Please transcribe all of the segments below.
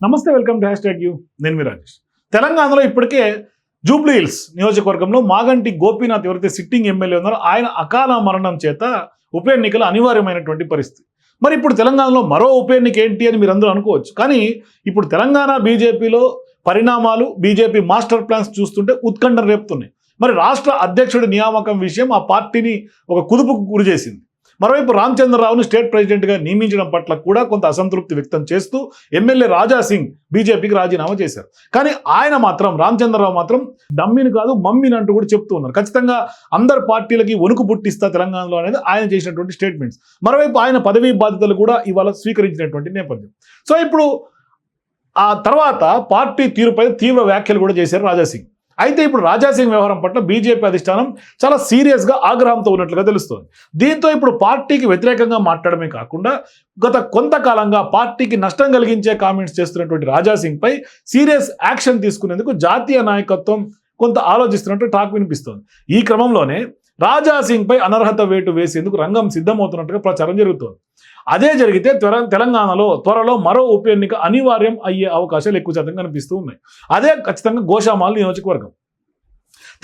నమస్తే welcome to hashtag you. నేను మీ రాజేష్. తెలంగాణలో ఇప్పటికే జూబ్లీ హిల్స్ నియోజకవర్గంలో మాగంటి గోపీనాథ్ ఎవరైతే సిట్టింగ్ ఎమ్మెల్యే ఉన్నారో ఆయన అకాల మరణం చేత ఉప ఎన్నికలు అనివార్యమైనటువంటి పరిస్థితి. మరి ఇప్పుడు తెలంగాణలో మరో ఉప ఎన్నిక ఏంటి అని మీరు అందరూ అనుకోవచ్చు. కానీ ఇప్పుడు తెలంగాణ బీజేపీలో పరిణామాలు బీజేపీ మాస్టర్ ప్లాన్స్ చూస్తుంటే ఉత్కంఠ రేపుతున్నాయి. మరి రాష్ట్ర అధ్యక్షుడి నియామకం విషయం ఆ పార్టీని ఒక కుదుపుకు గురి చేసింది మరోవైపు రామచంద్రరావును స్టేట్ ప్రెసిడెంట్గా నియమించడం పట్ల కూడా కొంత అసంతృప్తి వ్యక్తం చేస్తూ ఎమ్మెల్యే రాజా సింగ్ బీజేపీకి రాజీనామా చేశారు. కానీ ఆయన మాత్రం రామచంద్రరావు మాత్రం డమ్మిని కాదు మమ్మిని అంటూ కూడా చెప్తూ ఉన్నారు. ఖచ్చితంగా అందరు పార్టీలకి వణుకు పుట్టిస్తా తెలంగాణలో అనేది ఆయన చేసినటువంటి స్టేట్మెంట్స్. మరోవైపు ఆయన పదవీ బాధ్యతలు కూడా ఇవాళ స్వీకరించినటువంటి నేపథ్యం. సో ఇప్పుడు ఆ తర్వాత పార్టీ తీరుపై తీవ్ర వ్యాఖ్యలు కూడా చేశారు రాజాసింగ్ అయితే ఇప్పుడు రాజాసింగ్ వ్యవహారం పట్ల బీజేపీ అధిష్టానం చాలా సీరియస్గా ఆగ్రహంతో ఉన్నట్లుగా తెలుస్తుంది. దీంతో ఇప్పుడు పార్టీకి వ్యతిరేకంగా మాట్లాడమే కాకుండా గత కొంతకాలంగా పార్టీకి నష్టం కలిగించే కామెంట్స్ చేస్తున్నటువంటి రాజాసింగ్పై సీరియస్ యాక్షన్ తీసుకునేందుకు జాతీయ నాయకత్వం కొంత ఆలోచిస్తున్నట్టు టాక్ వినిపిస్తోంది. ఈ క్రమంలోనే రాజాసింగ్పై అనర్హత వేటు వేసేందుకు రంగం సిద్ధమవుతున్నట్టుగా ప్రచారం జరుగుతోంది. అదే జరిగితే త్వర తెలంగాణలో త్వరలో మరో ఉప ఎన్నిక అనివార్యం అయ్యే అవకాశాలు ఎక్కువ శాతం కనిపిస్తూ ఉన్నాయి. అదే ఖచ్చితంగా గోషామాల నియోజకవర్గం.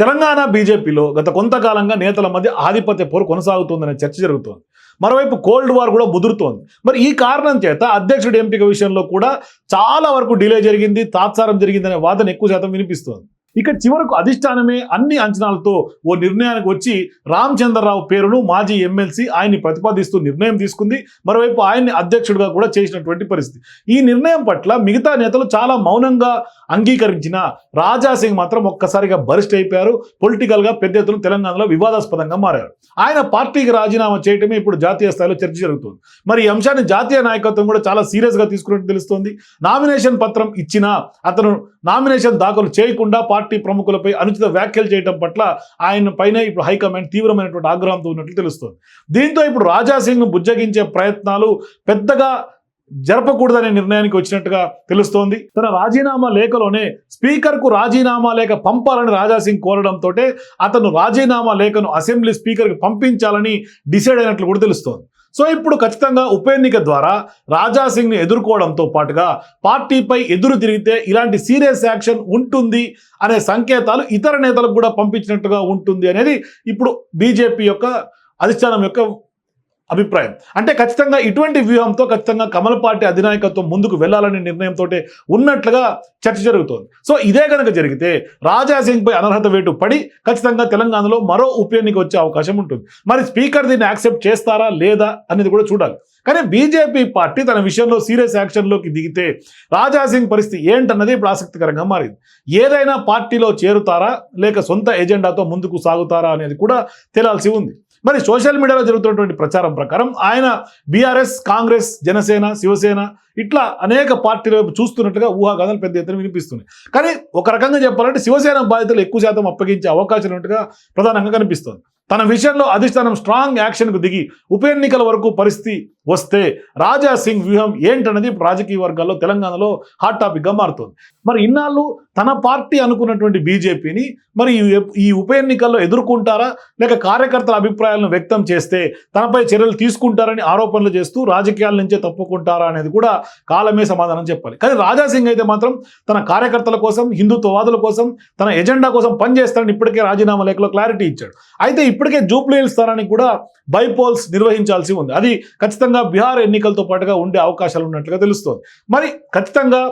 తెలంగాణ బీజేపీలో గత కొంతకాలంగా నేతల మధ్య ఆధిపత్య పోరు కొనసాగుతుందనే చర్చ జరుగుతోంది. మరోవైపు కోల్డ్ వార్ కూడా ముదురుతోంది. మరి ఈ కారణం చేత అధ్యక్షుడి ఎంపిక విషయంలో కూడా చాలా వరకు డిలే జరిగింది తాత్సారం జరిగిందనే వాదన ఎక్కువ శాతం వినిపిస్తోంది. ఇక చివరకు అధిష్టానమే అన్ని అంచనాలతో ఓ నిర్ణయానికి వచ్చి రామచంద్రరావు పేరును మాజీ ఎమ్మెల్సీ ఆయన్ని ప్రతిపాదిస్తూ నిర్ణయం తీసుకుంది. మరోవైపు ఆయన్ని అధ్యక్షుడిగా కూడా చేసినటువంటి పరిస్థితి. ఈ నిర్ణయం పట్ల మిగతా నేతలు చాలా మౌనంగా అంగీకరించిన రాజాసింగ్ మాత్రం ఒక్కసారిగా బరిస్ట్ అయిపోయారు. పొలిటికల్గా పెద్ద ఎత్తున తెలంగాణలో వివాదాస్పదంగా మారారు. ఆయన పార్టీకి రాజీనామా చేయటమే ఇప్పుడు జాతీయ స్థాయిలో చర్చ జరుగుతుంది. మరి ఈ అంశాన్ని జాతీయ నాయకత్వం కూడా చాలా సీరియస్గా తీసుకున్నట్టు తెలుస్తోంది. నామినేషన్ పత్రం ఇచ్చినా అతను నామినేషన్ దాఖలు చేయకుండా పార్టీ ప్రముఖులపై అనుచిత వ్యాఖ్యలు చేయడం పట్ల ఆయన పైన ఇప్పుడు హైకమాండ్ తీవ్రమైనటువంటి ఆగ్రహంతో ఉన్నట్లు తెలుస్తుంది. దీంతో ఇప్పుడు రాజాసింగ్ను బుజ్జగించే ప్రయత్నాలు పెద్దగా జరపకూడదనే నిర్ణయానికి వచ్చినట్టుగా తెలుస్తోంది. తన రాజీనామా లేఖలోనే స్పీకర్కు రాజీనామా లేఖ పంపాలని రాజాసింగ్ కోరడంతో అతను రాజీనామా లేఖను అసెంబ్లీ స్పీకర్కి పంపించాలని డిసైడ్ అయినట్లు కూడా తెలుస్తోంది. సో ఇప్పుడు ఖచ్చితంగా ఉప ఎన్నిక ద్వారా రాజాసింగ్ని ఎదుర్కోవడంతో పాటుగా పార్టీపై ఎదురు తిరిగితే ఇలాంటి సీరియస్ యాక్షన్ ఉంటుంది అనే సంకేతాలు ఇతర నేతలకు కూడా పంపించినట్టుగా ఉంటుంది అనేది ఇప్పుడు బీజేపీ యొక్క అధిష్టానం యొక్క అభిప్రాయం. అంటే ఖచ్చితంగా ఇటువంటి వ్యూహంతో ఖచ్చితంగా కమల్ పార్టీ అధినాయకత్వం ముందుకు వెళ్ళాలనే నిర్ణయంతో ఉన్నట్లుగా చర్చ జరుగుతోంది. సో ఇదే కనుక జరిగితే రాజాసింగ్పై అనర్హత వేటు పడి ఖచ్చితంగా తెలంగాణలో మరో ఉప ఎన్నిక వచ్చే అవకాశం ఉంటుంది. మరి స్పీకర్ దీన్ని యాక్సెప్ట్ చేస్తారా లేదా అనేది కూడా చూడాలి. కానీ బీజేపీ పార్టీ తన విషయంలో సీరియస్ యాక్షన్లోకి దిగితే రాజాసింగ్ పరిస్థితి ఏంటన్నది ఇప్పుడు ఆసక్తికరంగా మారింది. ఏదైనా పార్టీలో చేరుతారా లేక సొంత ఎజెండాతో ముందుకు సాగుతారా అనేది కూడా తేలాల్సి ఉంది. మరి సోషల్ మీడియాలో జరుగుతున్నటువంటి ప్రచారం ప్రకారం ఆయన బీఆర్ఎస్ కాంగ్రెస్ జనసేన శివసేన ఇట్లా అనేక పార్టీల వైపు చూస్తున్నట్టుగా ఊహాగానాలు పెద్ద ఎత్తున వినిపిస్తున్నాయి. కానీ ఒక రకంగా చెప్పాలంటే శివసేన బాధితులు ఎక్కువ శాతం అప్పగించే అవకాశం ఉన్నట్టుగా ప్రధానంగా కనిపిస్తోంది. తన విషయంలో అధిష్టానం స్ట్రాంగ్ యాక్షన్కు దిగి ఉప ఎన్నికల వరకు పరిస్థితి వస్తే రాజా సింగ్ వ్యూహం ఏంటన్నది రాజకీయ వర్గాల్లో తెలంగాణలో హాట్ టాపిక్గా మారుతోంది. మరి ఇన్నాళ్ళు తన పార్టీ అనుకున్నటువంటి బీజేపీని మరి ఈ ఉప ఎన్నికల్లో ఎదుర్కొంటారా? లేక కార్యకర్తల అభిప్రాయాలను వ్యక్తం చేస్తే తనపై చర్యలు తీసుకుంటారని ఆరోపణలు చేస్తూ రాజకీయాల నుంచే తప్పుకుంటారా అనేది కూడా కాలమే సమాధానం చెప్పాలి. కానీ రాజా సింగ్ అయితే మాత్రం తన కార్యకర్తల కోసం హిందుత్వవాదుల కోసం తన ఎజెండా కోసం పనిచేస్తారని ఇప్పటికే రాజీనామా లేఖలో క్లారిటీ ఇచ్చాడు. అయితే ఇప్పటికే జూబ్లీ స్థానానికి కూడా బైపోల్స్ నిర్వహించాల్సి ఉంది. అది ఖచ్చితంగా బీహార్ ఎన్నికలతో పాటుగా ఉండే అవకాశాలు ఉన్నట్లుగా తెలుస్తోంది. మరి ఖచ్చితంగా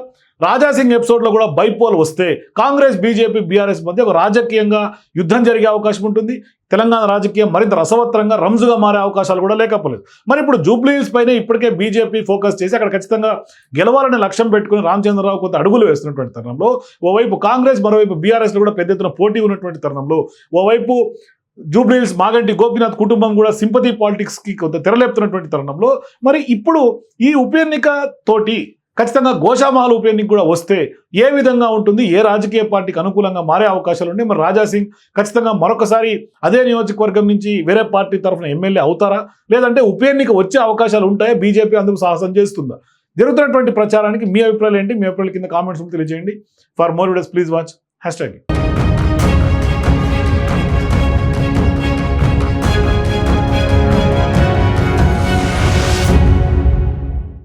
రాజాసింగ్ ఎపిసోడ్లో కూడా బైపోల్ వస్తే కాంగ్రెస్ బీజేపీ బీఆర్ఎస్ మధ్య ఒక రాజకీయంగా యుద్ధం జరిగే అవకాశం ఉంటుంది. తెలంగాణ రాజకీయం మరింత రసవత్రంగా రంజుగా మారే అవకాశాలు కూడా లేకపోలేదు. మరి ఇప్పుడు జూబ్లీస్ పైన ఇప్పటికే బీజేపీ ఫోకస్ చేసి అక్కడ ఖచ్చితంగా గెలవాలనే లక్ష్యం పెట్టుకుని రామచంద్రరావు కొంత అడుగులు వేస్తున్నటువంటి తరుణంలో ఓవైపు కాంగ్రెస్ మరోవైపు బీఆర్ఎస్లో కూడా పెద్ద ఎత్తున పోటీ ఉన్నటువంటి తరుణంలో ఓవైపు జూబ్లీహిల్స్ మాగంటి గోపీనాథ్ కుటుంబం కూడా సింపతి పాలిటిక్స్కి కొంత తెరలేపుతున్నటువంటి తరుణంలో మరి ఇప్పుడు ఈ ఉప ఎన్నిక తోటి ఖచ్చితంగా గోషామహల్ ఉప ఎన్నిక కూడా వస్తే ఏ విధంగా ఉంటుంది? ఏ రాజకీయ పార్టీకి అనుకూలంగా మారే అవకాశాలు ఉన్నాయి? మరి రాజా సింగ్ ఖచ్చితంగా మరొకసారి అదే నియోజకవర్గం నుంచి వేరే పార్టీ తరఫున ఎమ్మెల్యే అవుతారా? లేదంటే ఉప ఎన్నిక వచ్చే అవకాశాలు ఉంటాయా? బీజేపీ అందుకు సాహసం చేస్తుందా? జరుగుతున్నటువంటి ప్రచారానికి మీ అభిప్రాయాలు ఏంటి? మీ అభిప్రాయాల కింద కామెంట్స్ తెలియజేయండి. For more videos please watch. Hashtag.